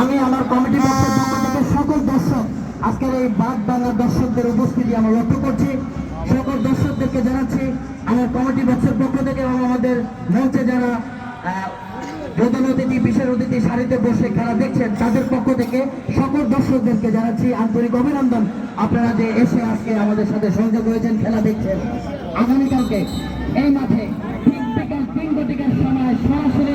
আমি আমার কমিটি সকল দর্শক, আজকের এই বাদ বাংলার দর্শকদের উপস্থিতি আমরা লক্ষ্য করছি। সকল দর্শকদেরকে জানাচ্ছি আমার কমিটি পক্ষের পক্ষ থেকে এবং আমাদের মঞ্চে যারা প্রধান অতিথি, বিশেষ অতিথি সারিতে বসে খেলা দেখছেন, তাদের পক্ষ থেকে সকল দর্শকদেরকে জানাচ্ছি আন্তরিক অভিনন্দন। আপনারা যে এসে আজকে আমাদের সাথে সংযোগ হয়েছেন খেলা দেখছেন, আগামীকালকে এই মাঠে ঠিক বিকাল তিন ঘটিকার সময় সরাসরি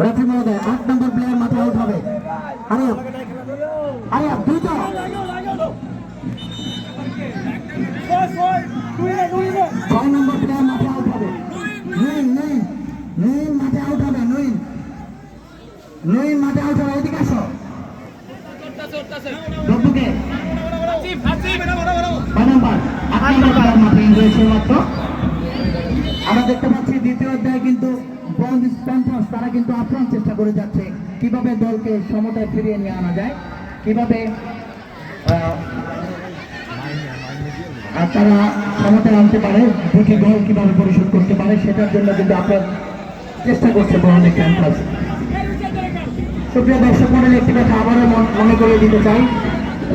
রাফি মহোদয় আট নম্বর প্লেয়ার মাঠে আউট হবে। আরে আরে দ্রুত। ছয় নম্বর প্লেয়ার মাঠে আউট হবে। নুইন নুইন নুইন মাঠে আউট হবে নুইন। নুইন মাঠে আউট হবে এদিকে আসো। ডব্বুকে ছয় নম্বর আট নম্বর প্লেয়ার মাঠে রয়েছে মাত্র। বন্ড তারা কিন্তু আপ্রাণ চেষ্টা করে যাচ্ছে। কীভাবে দলকে সমতায় ফিরিয়ে নিয়ে আনা যায়? কীভাবে আর তারা সমতায় আনতে পারে? দুটি গোল কীভাবে পরিশোধ করতে পারে? সেটার জন্য কিন্তু আপনার চেষ্টা করছে বন্ড ক্যাম্পাস সুপ্রিয় দর্শক মন্ডলী, একটি কথা আবারও মন- করে দিতে চাই।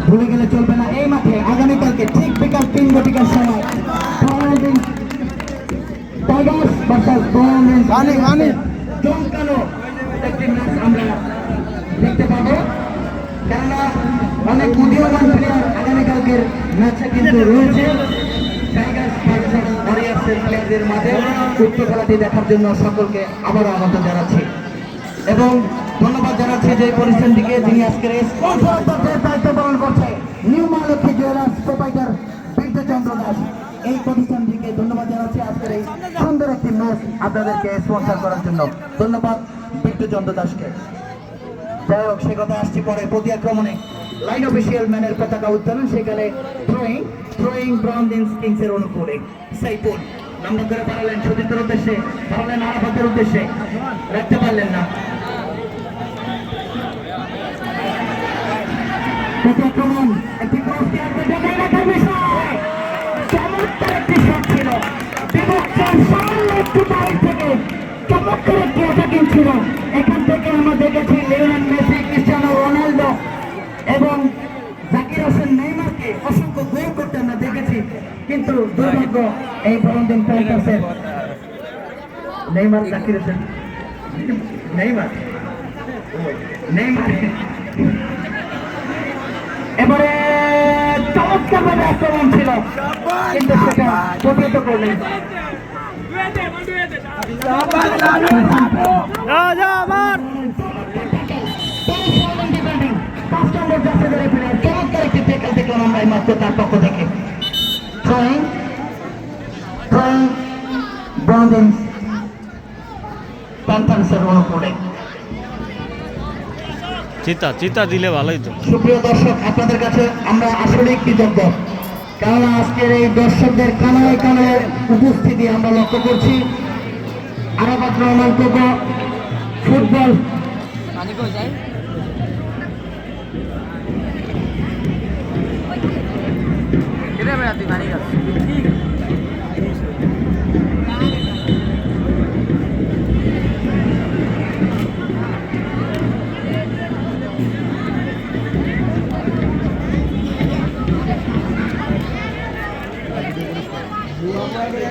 ভুলে গেলে চলবে না। এই মাঠে আগামীকালকে ঠিক বিকাল তিন ঘটিকার সময়। টাইগার্স ভার্সাস গানে, গানে। চমকানো একটি ম্যাচ আমরা দেখতে পাবো। কেননা অনেক উদীয়মান প্লেয়ার আগামীকালকের ম্যাচে কিন্তু রয়েছে। টাইগার্স ভার্সাস ওয়ারিয়ার্সের প্লেয়ারদের মাঝে উক্ত খেলাটি দেখার জন্য সকলকে আবারও আমন্ত্রণ জানাচ্ছি। এবং ধন্যবাদ জানাচ্ছি যে প্রতিষ্ঠানটিকে যিনি আজকের দায়িত্ব পালন করছে। New Mahalakshmi jewellers proprietor Biddyachandra Das. এই প্রতিষ্ঠানটিকে ধন্যবাদ জানাচ্ছি আজকের এই সুন্দর একটি ম্যাচ আপনাদেরকে স্পন্সর করার জন্য। ধন্যবাদ বিদ্যচন্দ্র দাসকে। যাই হোক, সে কথা আসছি পরে প্রতি আক্রমণে। লাইন অফিসিয়াল ম্যানের পতাকা উত্তোলন, সেখানে থ্রোয়িং থ্রোয়িং ব্রাউন্ডিন্স কিংসের অনুকূলে। সাইপুল নাম্বার ধরে পাঠালেন সুদীপের উদ্দেশ্যে পাঠালেন আরাফাতের উদ্দেশ্যে। রাখতে পারলেন না। প্রতি আক্রমণ, একটি কিন্তু দুর্ভাগ্য এই বরন্দিন প্যান্টাসের Neymar Zakir Hossain Neymar. Neymar. এবারে চমৎকার ভাবে আক্রমণ ছিল। কিন্তু সেটা প্রতিহত করলেন। যা যা পাঁচ নম্বর জার্সি ধরে ফিরে চমৎকার একটি ট্যাকল দেখলাম আমরা এই মাত্র তার পক্ষ থেকে থ্রোয়িং থ্রোয়িং ব্রাউন্ডিং প্যান্থার্সের অনুকূলে চিতা চিতা দিলে ভালোই তো। সুপ্রিয় দর্শক আপনাদের কাছে আমরা আসলে কৃতজ্ঞ। কেননা আজকের এই দর্শকদের কানায় কানায় উপস্থিতি আমরা লক্ষ্য করছি। আরাফাত রহমান কোকো ফুটবল।